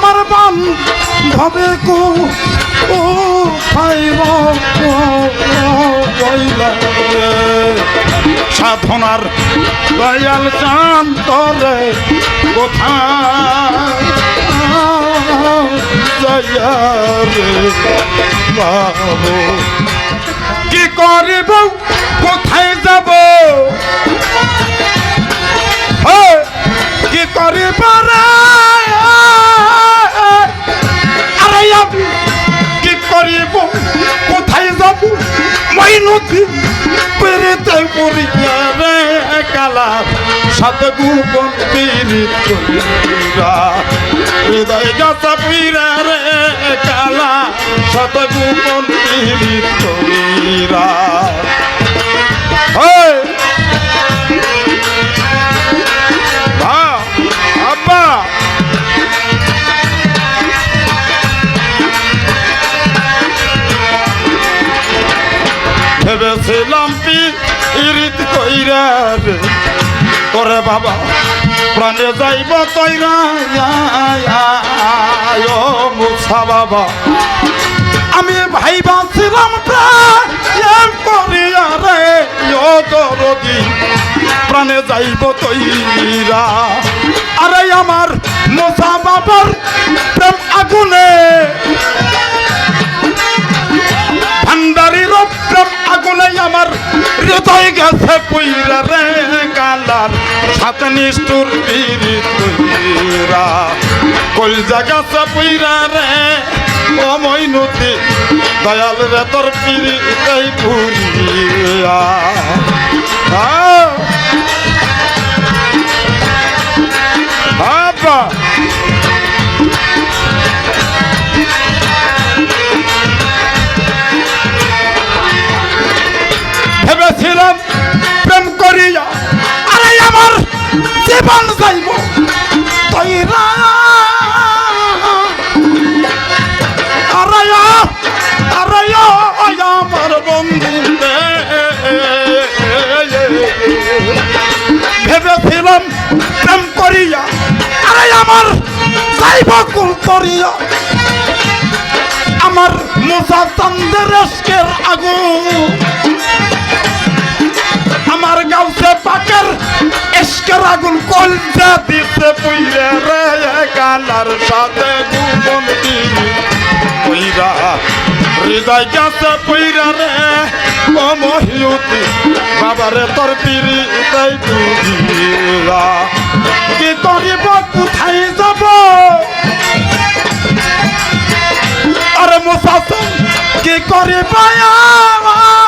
আমার বান ধবে কো ও খাইব সাধনার দয়াল চান্তরে কোথায়? রে বাবু। নদী পেরেতে পড়িয়া রে কালা। সাত গোপন কইরা হৃদয় গাছা পীরা রে কালা। সাত গোপন কইরা হয় ভেবেছিলাম পিরিত কইরা রে তোরে বাবা, প্রাণে যাইব তৈরা মুসা বাবা। আমি ভাই বাঁচিলাম প্রেম করিয়া রে, ও প্রাণে যাইব তৈরা আরে আমার মোসা বাবার প্রেম আগুনে হৃদয় গেছে পুইরা রে কালার, সাত নিষ্ঠুর পীড়িত তুইরা। কল জাগাছে পুইরা রে, ও মইনুতি দয়াল রে তোর পীড়িতই পুরিয়া। জীবন যাইব। তৈরা। আরে আরে আমার বন্ধু ভেবেছিলাম প্রেম করিয়া আরে আমার যাইব কুল করিয়া আমার মোসা চন্দ্রের আগুন। আমার গাউসে পাকের এসকের আগুন কলজা দিতে পুইরে রে গালার সাথে গুমন দিলি। পুইরা, হৃদয় গাছে পুইরা রে, ও মহিউতি, বাবারে তোর পিরি তাই পুদিরা কি করিব, কোথায় যাব? আরে মুসাফির, কি করিব আমার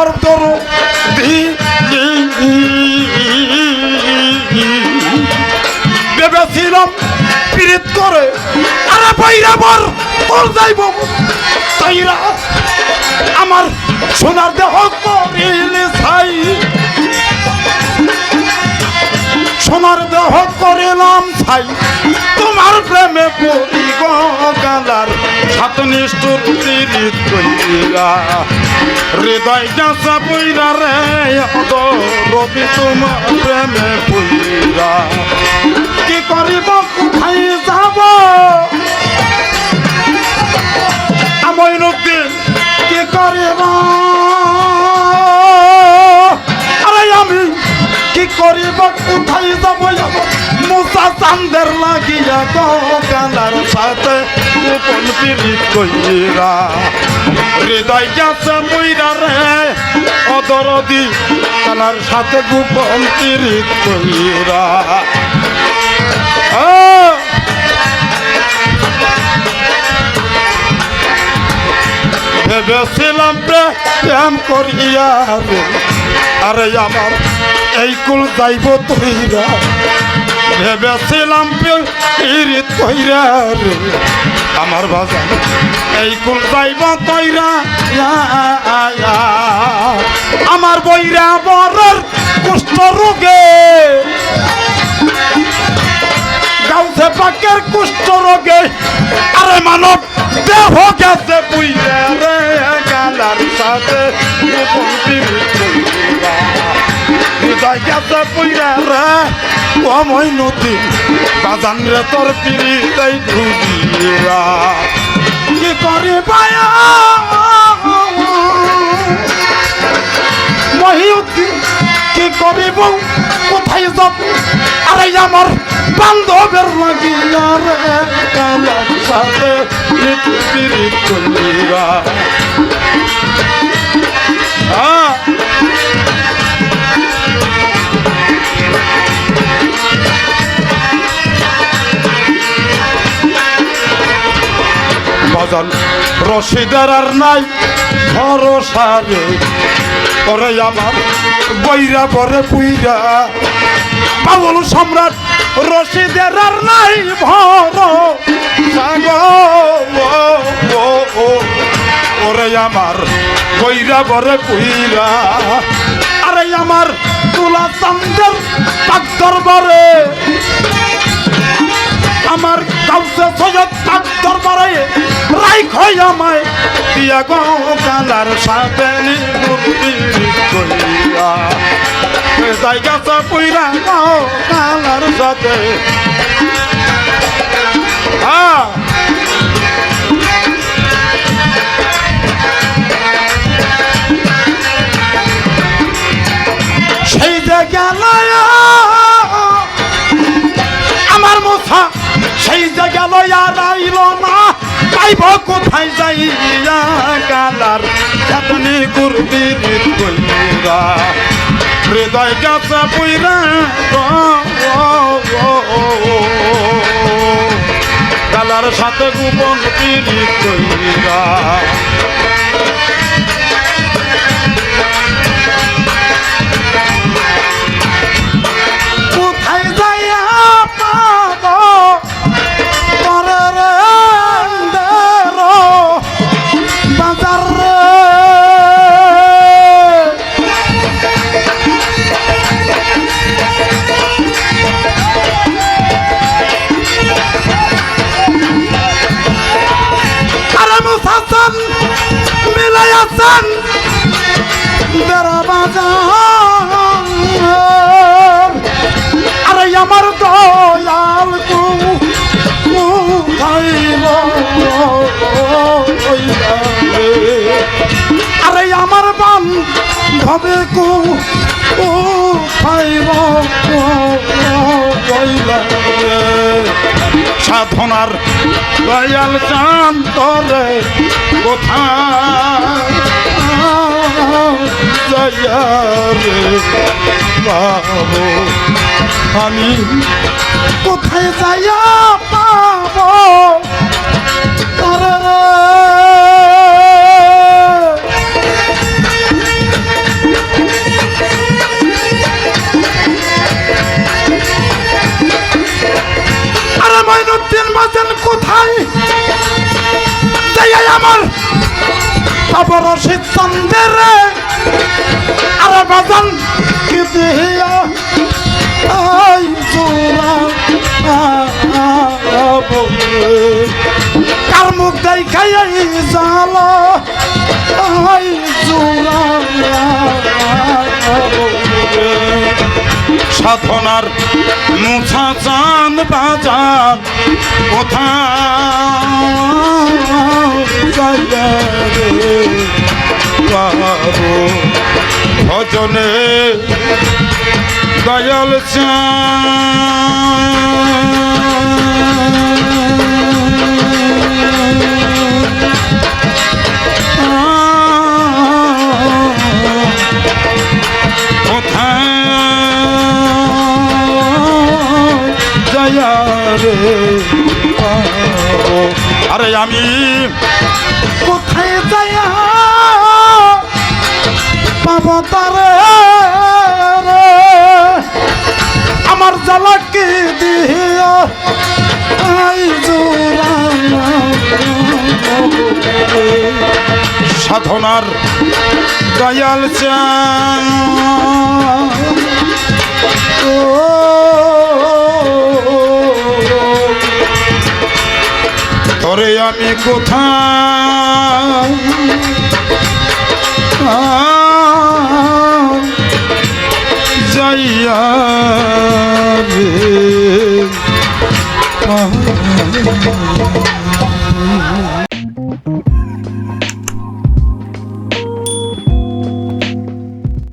আমার তোর ভেবেছিলাম পীড়িত করে আরে বাইরা বর তোর যাইব তৈরা আমার সোনার দেহ করিলে ছাই সোনার দেহ করিলাম ছাই তোমার প্রেমে পড়ি গালার সাত নিষ্ঠুর কইরা। হৃদয় গাছা পইরা রে রবি তোমার প্রেমে পইরা কি করিব, কোথায় যাব? আমি আমইনুদ্দিন কি করিব? আরে আমি, কি করিব, কোথায় যাব? চাচানদের লাগিয়া কানার সাথে গোপন পীড়িত কইরা। হৃদয় যাচ্ছে মইরা রে, অদরদি কানার সাথে গোপন পীড়িত কইরা। ভেবেছিলাম প্রেম করিয়া আরে আমার, এই কুল যাইব তৈরা। ভেবেছিলাম পিরিত কইরা রে আমার বাজার এই কুল যাইব তৈরা। আমার বইরা বরের কুষ্ঠ রোগে গাউছে পাকের কুষ্ঠ রোগে আরে মানব, দেহ গেছে বুইরে রে, গালার সাথে। হৃদয় গেছে বুইরে রে কমই নদী বাজান রে তোর পিড়ি তাই ঢুকিয়া কি করি পায়া মহিউদ্দিন কি করিব কোথায় যাব? আরে আমার বান্ধবের লাগিয়া রে কালার সাথে পিরিত কইরা বাজান রশিদার আর নাই, ভরসা রে। ওরে আমার বৈরা পরে পুইরা বাবুল সম্রাট, রশিদের আর নাই ভর। ওরে আমার বৈরা পরে পুইরা। আরে আমার তুলা চান্দের পাক দরবারে, আমার কাউসে সৈয়দ তাক দরবারে খই আমায় দিয়া গো কালার সাথে কইয়া জায়গা সা পুইরা গো কালার সাথে সেই যে আমার মোছা, সেই জায়গা লয়া পাইব কোথায় যাইয়া কালার? চাতনি গুরবি কইরা হৃদয় গাছা পুইরা কালার সাথে গোপন পিড়ি কইরা সাধনার দয়াল চান্তরে কোথায়? আমি কোথায় যাইয়া পাবো? সাধনার মুছা চান বাজান। কোথায় রে ভজনে দয়াল কোথায় আমি। কোথায় যায়া পাবো তারে আমার জ্বালাকে সাধনার দয়াল চা। ওরে আমি কোথায়? যাইয়া